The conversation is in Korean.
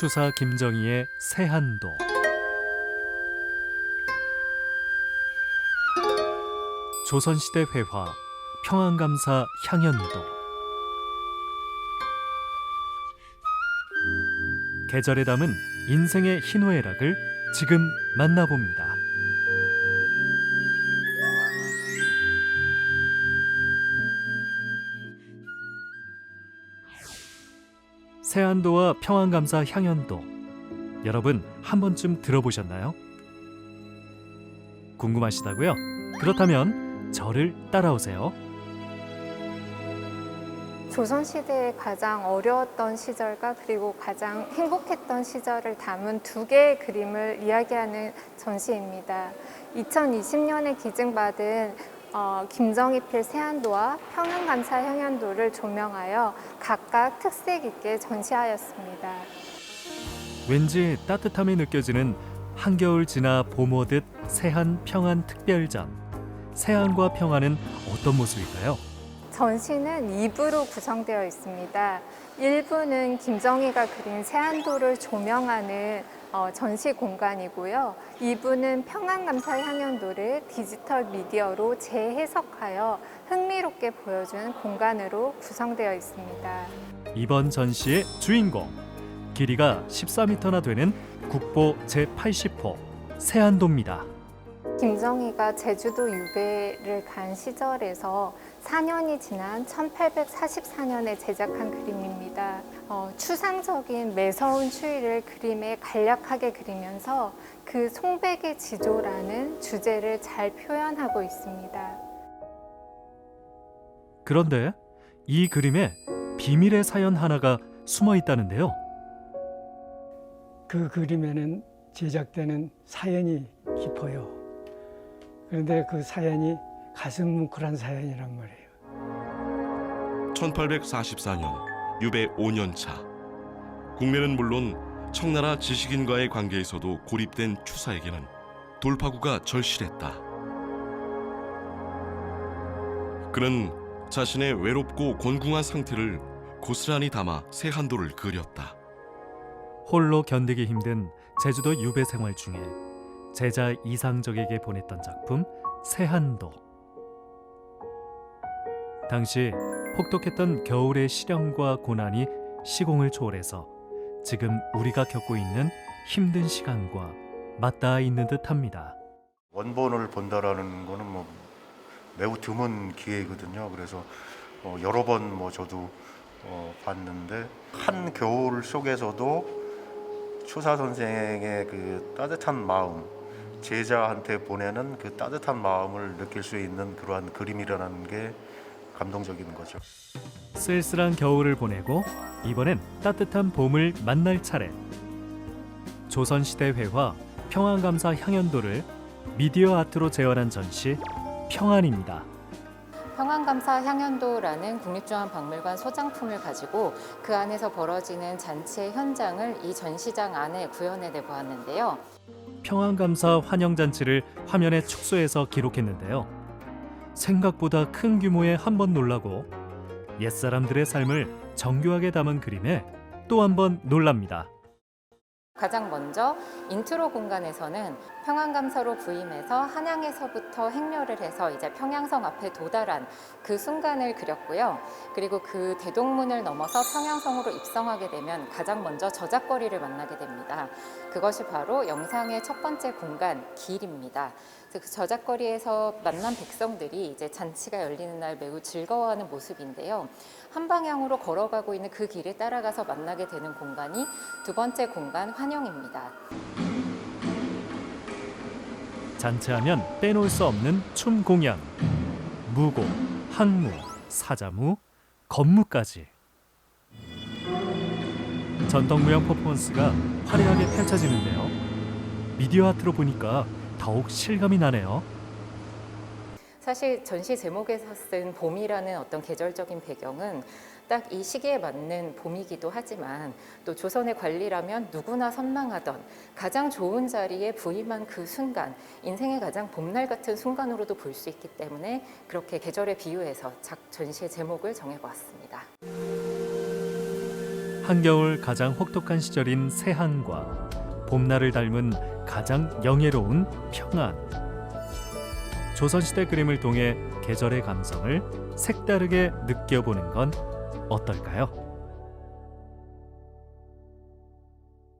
추사 김정희의 세한도 조선시대 회화 평안감사 향연도 계절에 담은 인생의 희노애락을 지금 만나봅니다. 세안도와 평안감사 향연도 여러분 한 번쯤 들어보셨나요? 궁금하시다고요? 그렇다면 저를 따라오세요. 조선시대의 가장 어려웠던 시절과 그리고 가장 행복했던 시절을 담은 두 개의 그림을 이야기하는 전시입니다. 2020년에 기증받은 어, 김정희필 세안도와 평안감사 향연도를 조명하여 각각 특색 있게 전시하였습니다. 왠지 따뜻함이 느껴지는 한겨울 지나 봄 오듯 세한 평안 특별전. 세안과 평안은 어떤 모습일까요? 전시는 2부로 구성되어 있습니다. 1부는 김정희가 그린 세안도를 조명하는 어, 전시 공간이고요. 2부는 평안감사 향연도를 디지털 미디어로 재해석하여 흥미롭게 보여주는 공간으로 구성되어 있습니다. 이번 전시의 주인공 길이가 14m나 되는 국보 제80호 세안도입니다. 김정희가 제주도 유배를 간 시절에서 4년이 지난 1844년에 제작한 그림입니다. 어, 추상적인 매서운 추위를 그림에 간략하게 그리면서 그 송백의 지조라는 주제를 잘 표현하고 있습니다. 그런데 이 그림에 비밀의 사연 하나가 숨어 있다는데요. 그 그림에는 제작되는 사연이 깊어요. 그런데 그 사연이 가슴 뭉클한 사연이란 말이에요. 1844년 유배 5년 차 국내는 물론 청나라 지식인과의 관계에서도 고립된 추사에게는 돌파구가 절실했다. 그는 자신의 외롭고 곤궁한 상태를 고스란히 담아 세한도를 그렸다. 홀로 견디기 힘든 제주도 유배 생활 중에 제자 이상적에게 보냈던 작품 세한도. 당시 혹독했던 겨울의 시련과 고난이 시공을 초월해서 지금 우리가 겪고 있는 힘든 시간과 맞닿아 있는 듯합니다. 원본을 본다라는 거는 뭐 매우 드문 기회거든요. 그래서 어, 여러 번 뭐 저도 어, 봤는데 한 겨울 속에서도 추사 선생의 그 따뜻한 마음, 제자한테 보내는 그 따뜻한 마음을 느낄 수 있는 그러한 그림이라는 게 감동적인 거죠. 쓸쓸한 겨울을 보내고 이번엔 따뜻한 봄을 만날 차례. 조선시대 회화 평안감사 향연도를 미디어 아트로 재현한 전시 평안입니다. 평안감사 향연도라는 국립중앙박물관 소장품을 가지고 그 안에서 벌어지는 잔치의 현장을 이 전시장 안에 구현해 보았는데요. 평안감사 환영잔치를 화면에 축소해서 기록했는데요. 생각보다 큰 규모에 한 번 놀라고 옛사람들의 삶을 정교하게 담은 그림에 또 한 번 놀랍니다. 가장 먼저 인트로 공간에서는 평안감사로 부임해서 한양에서부터 행렬을 해서 이제 평양성 앞에 도달한 그 순간을 그렸고요. 그리고 그 대동문을 넘어서 평양성으로 입성하게 되면 가장 먼저 저작거리를 만나게 됩니다. 그것이 바로 영상의 첫 번째 공간 길입니다. 저작거리에서 만난 백성들이 이제 잔치가 열리는 날 매우 즐거워하는 모습인데요. 한 방향으로 걸어가고 있는 그 길을 따라가서 만나게 되는 공간이 두 번째 공간 환영입니다. 잔치하면 빼놓을 수 없는 춤 공연, 무고, 항무, 사자무, 건무까지 전통 무용 퍼포먼스가 화려하게 펼쳐지는데요. 미디어 아트로 보니까 더욱 실감이 나네요. 사실 전시 제목에서 쓴 봄이라는 어떤 계절적인 배경은 딱 이 시기에 맞는 봄이기도 하지만 또 조선의 관리라면 누구나 선망하던 가장 좋은 자리에 부임한 그 순간 인생의 가장 봄날 같은 순간으로도 볼 수 있기 때문에 그렇게 계절에 비유해서 작 전시의 제목을 정해보았습니다. 한겨울 가장 혹독한 시절인 새한과 봄날을 닮은 가장 영예로운 평안. 조선시대 그림을 통해 계절의 감성을 색다르게 느껴보는 건 어떨까요?